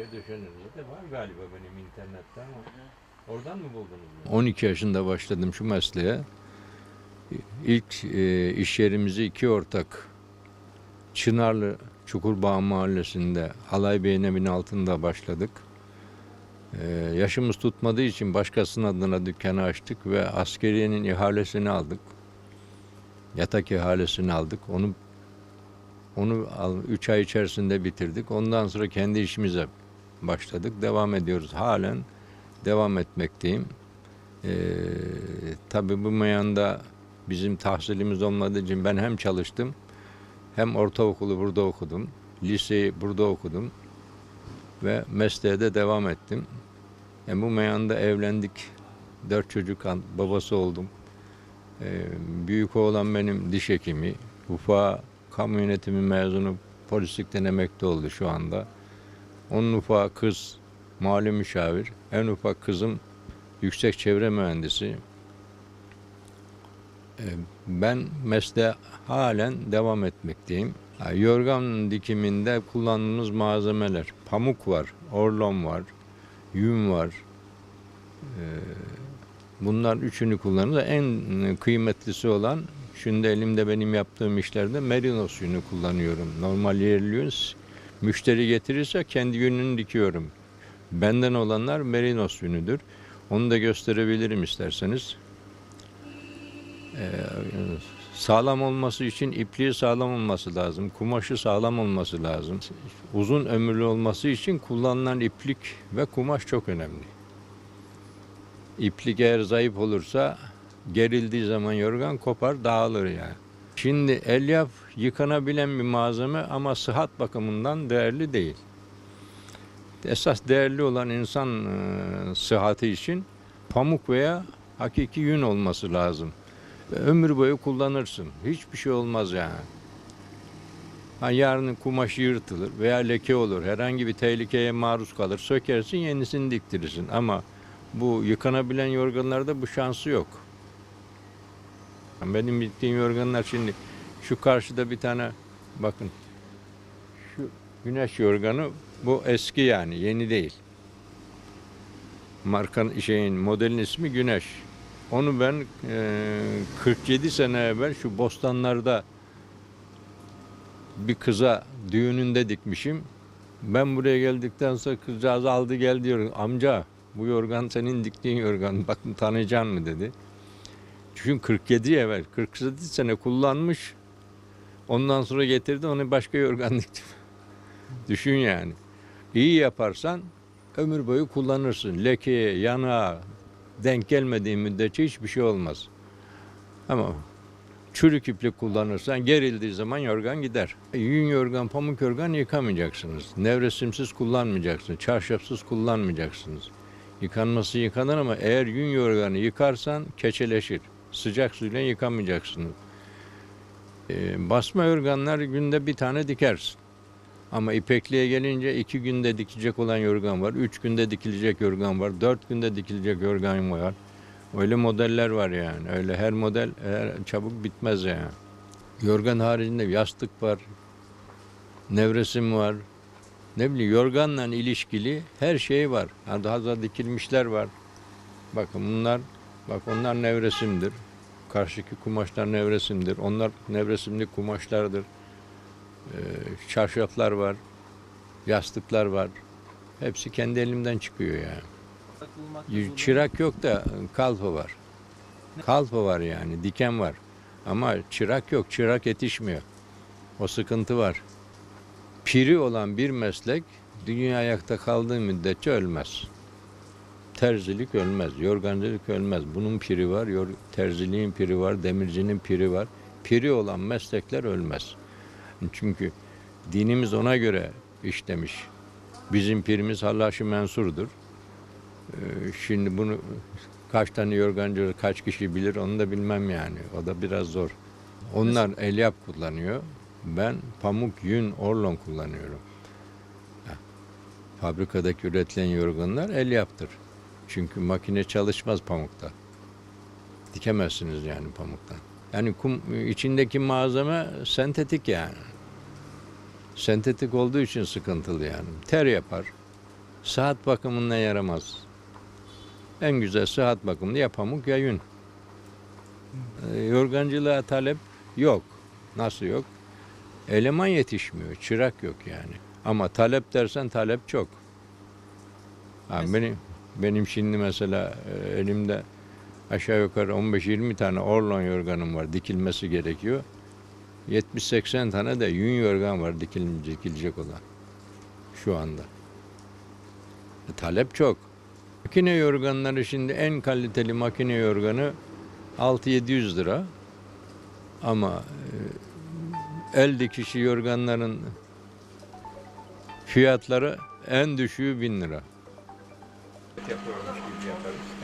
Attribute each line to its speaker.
Speaker 1: şey döşenirdi de var galiba benim internette ama oradan mı buldunuz? bunu?
Speaker 2: 12 yaşında başladım şu mesleğe. İlk e, iş yerimizi iki ortak Çınarlı Çukurbağ Mahallesi'nde Alay Bey'in evinin altında başladık. E, yaşımız tutmadığı için başkasının adına dükkanı açtık ve askeriyenin ihalesini aldık. Yatak ihalesini aldık. Onu onu 3 ay içerisinde bitirdik. Ondan sonra kendi işimize başladık. Devam ediyoruz. Halen devam etmekteyim. Ee, tabii bu meyanda bizim tahsilimiz olmadığı için ben hem çalıştım hem ortaokulu burada okudum. Liseyi burada okudum. Ve mesleğe de devam ettim. Yani bu meyanda evlendik. Dört çocuk babası oldum. Ee, büyük oğlan benim diş hekimi. Ufa kamu yönetimi mezunu polislikten emekli oldu şu anda. Onun ufağı kız mali müşavir. En ufak kızım yüksek çevre mühendisi. Ee, Ben mesleğe halen devam etmekteyim. Yorgan dikiminde kullandığımız malzemeler. Pamuk var, orlon var, yün var. Ee, Bunlar üçünü kullanırız. En kıymetlisi olan, şimdi elimde benim yaptığım işlerde merinos yünü kullanıyorum. Normal yerli yün, müşteri getirirse kendi yününü dikiyorum. Benden olanlar merinos yünüdür. Onu da gösterebilirim isterseniz. Ee, sağlam olması için ipliği sağlam olması lazım. Kumaşı sağlam olması lazım. Uzun ömürlü olması için kullanılan iplik ve kumaş çok önemli. İplik eğer zayıf olursa gerildiği zaman yorgan kopar dağılır yani. Şimdi elyaf yıkanabilen bir malzeme ama sıhhat bakımından değerli değil. Esas değerli olan insan e, sıhhati için pamuk veya hakiki yün olması lazım. Ömür boyu kullanırsın. Hiçbir şey olmaz yani. Ha, yarın kumaşı yırtılır veya leke olur. Herhangi bir tehlikeye maruz kalır. Sökersin yenisini diktirirsin. Ama bu yıkanabilen yorganlarda bu şansı yok. Benim diktiğim yorganlar şimdi şu karşıda bir tane bakın şu güneş yorganı bu eski yani yeni değil. Markanın şeyin modelin ismi Güneş. Onu ben eee, 47 sene evvel şu bostanlarda bir kıza düğününde dikmişim. Ben buraya geldikten sonra kızcağız aldı gel diyor. Amca bu yorgan senin diktiğin yorgan. Bakın tanıyacaksın mı dedi. Çünkü 47 evvel 47 sene kullanmış. Ondan sonra getirdi onu başka yorgan dikti. Düşün yani. İyi yaparsan ömür boyu kullanırsın. Lekeye, yanağa denk gelmediği müddetçe hiçbir şey olmaz. Ama çürük iplik kullanırsan gerildiği zaman yorgan gider. Yün yorgan, pamuk yorgan yıkamayacaksınız. Nevresimsiz kullanmayacaksınız. Çarşafsız kullanmayacaksınız. Yıkanması yıkanır ama eğer yün yorganı yıkarsan keçeleşir. Sıcak suyla yıkamayacaksınız. Ee, basma yorganlar günde bir tane dikersin. Ama ipekliğe gelince iki günde dikecek olan yorgan var, üç günde dikilecek yorgan var, dört günde dikilecek yorgan var. Öyle modeller var yani. Öyle her model her çabuk bitmez yani. Yorgan haricinde yastık var, nevresim var. Ne bileyim yorganla ilişkili her şey var. Daha da dikilmişler var. Bakın bunlar, bak onlar nevresimdir. Karşıki kumaşlar nevresimdir. Onlar nevresimli kumaşlardır. Ee, çarşaflar var, yastıklar var. Hepsi kendi elimden çıkıyor yani. Çırak yok da kalfa var. Kalfa var yani, diken var. Ama çırak yok, çırak yetişmiyor. O sıkıntı var. Piri olan bir meslek dünya ayakta kaldığı müddetçe ölmez. Terzilik ölmez, yorgancılık ölmez. Bunun piri var, terziliğin piri var, demircinin piri var. Piri olan meslekler ölmez. Çünkü dinimiz ona göre işlemiş. Bizim pirimiz Hallaş-ı Mensur'dur. Ee, Şimdi bunu kaç tane yorgancı, kaç kişi bilir onu da bilmem yani. O da biraz zor. Onlar elyap kullanıyor. Ben pamuk, yün, orlon kullanıyorum. Fabrikadaki üretilen yorganlar elyaptır. Çünkü makine çalışmaz pamukta. Dikemezsiniz yani pamuktan. Yani kum, içindeki malzeme sentetik yani. Sentetik olduğu için sıkıntılı yani. Ter yapar. Saat bakımına yaramaz. En güzel saat bakımında ya pamuk ya yün. Ee, yorgancılığa talep yok. Nasıl yok? Eleman yetişmiyor, çırak yok yani. Ama talep dersen talep çok. Ha, benim benim şimdi mesela e, elimde aşağı yukarı 15-20 tane orlon yorganım var dikilmesi gerekiyor. 70-80 tane de yün yorgan var dikil, dikilecek olan şu anda. E, talep çok. Makine yorganları şimdi en kaliteli makine yorganı 6-700 lira. Ama e, el dikişi yorganların fiyatları en düşüğü 1000 lira.
Speaker 1: Até a próxima.